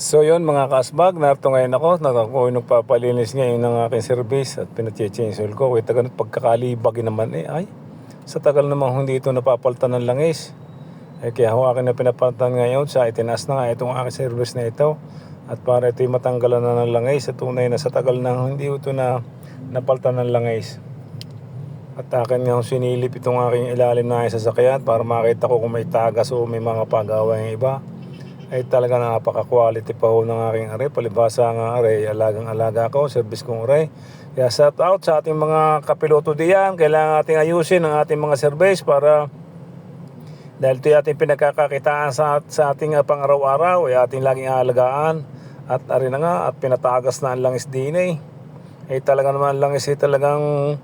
So yun mga kasbag, narito ngayon ako, ako yung nagpapalinis ngayon ng aking service at pinag-change oil ko. Wait, ganun pagkakalibag naman eh, ay, sa tagal naman hindi ito napapaltan ng langis. Eh, kaya ako akin na pinapalitan ngayon sa itinaas na nga itong aking service na ito. At para ito'y matanggalan na ng langis at tunay na sa tagal na hindi ito na napaltan ng langis. At akin nga sinilip itong aking ilalim na sasakyan para makita ko kung may tagas o may mga pagawa yung iba ay talaga napaka-quality pa ho ng aking aray. Palibasa nga aray, alagang alaga ko, service kong aray. Kaya shout out sa ating mga kapiloto diyan. Kailangan ating ayusin ang ating mga service para dahil ito ating pinagkakakitaan sa, sa ating uh, pang-araw-araw, ay ating laging aalagaan. At ari na nga, at pinatagas na ang langis din eh. Ay talaga naman ang langis ay talagang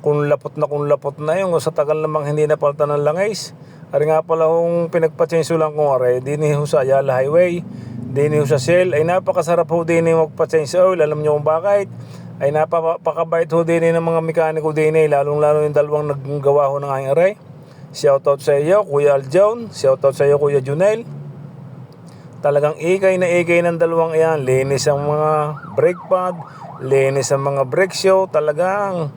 kung lapot na kung lapot na yung sa tagal namang hindi napalitan ng langis. Ari nga pala kung pinagpachenso lang kong are, din ho sa Ayala Highway, din ho sa Shell, ay napakasarap ho din magpa-change oil. Alam niyo kung bakit? Ay napakabait ho din ng mga mekaniko din lalong lalo yung dalawang naggawa ho ng aking aray. Shoutout sa iyo, Kuya Aljon. Shoutout sa iyo, Kuya Junel. Talagang ikay na ikay ng dalawang iyan. Linis ang mga brake pad, linis ang mga brake show. Talagang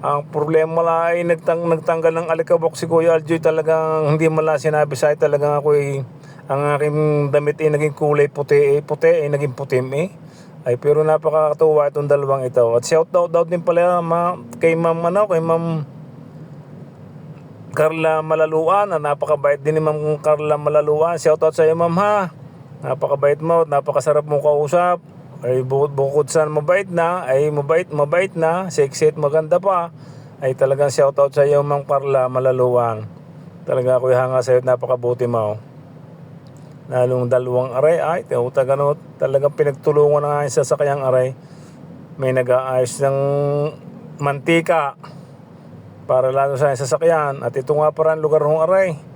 ang problema la ay nagtang, nagtanggal ng alikabok si Kuya Aljoy. Talagang hindi mo lang sinabi sa. Talagang ako ay ang aking damit ay naging kulay puti, eh, puti ay naging putim eh. Ay pero napakatuwa itong dalawang ito. At shoutout daw din pala ma, kay Ma'am ano, kay Ma'am Carla Malaluan, na napakabait din ni Ma'am Carla Malaluan. Shoutout sa iyo, Ma'am ha. Napakabait mo, napakasarap mo kausap. Ay bukod, bukod sa mabait na, ay mabait, mabait na, sexy at maganda pa. Ay talagang shoutout sa iyo, Ma'am Carla Malaluan. Talaga ako hanga sa iyo, napakabuti mo. Lalong dalawang aray, ay, tinuta ganot. Talagang pinagtulungan na nga yung sasakayang aray. May nag-aayos ng mantika para lalo sa sasakyan at ito nga para ang lugar ng aray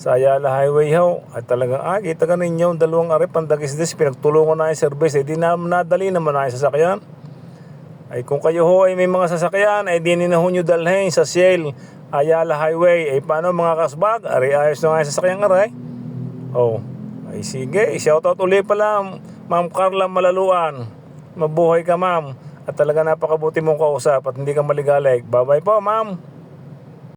sa Ayala Highway ho at talagang ah kita ka ninyo dalawang aray pandagis dis pinagtulungan na yung service eh di na nadali naman na yung sasakyan. Ay kung kayo ho ay may mga sasakyan ay di na ho nyo dalhin sa Shell Ayala Highway. Ay paano mga kasbag? Aray ayos na nga yung sasakyan aray. Oh ay sige shoutout uli pala Ma'am Carla Malaluan. Mabuhay ka ma'am. At talaga napakabuti mong kausap at hindi ka maligalig. Bye-bye po, ma'am.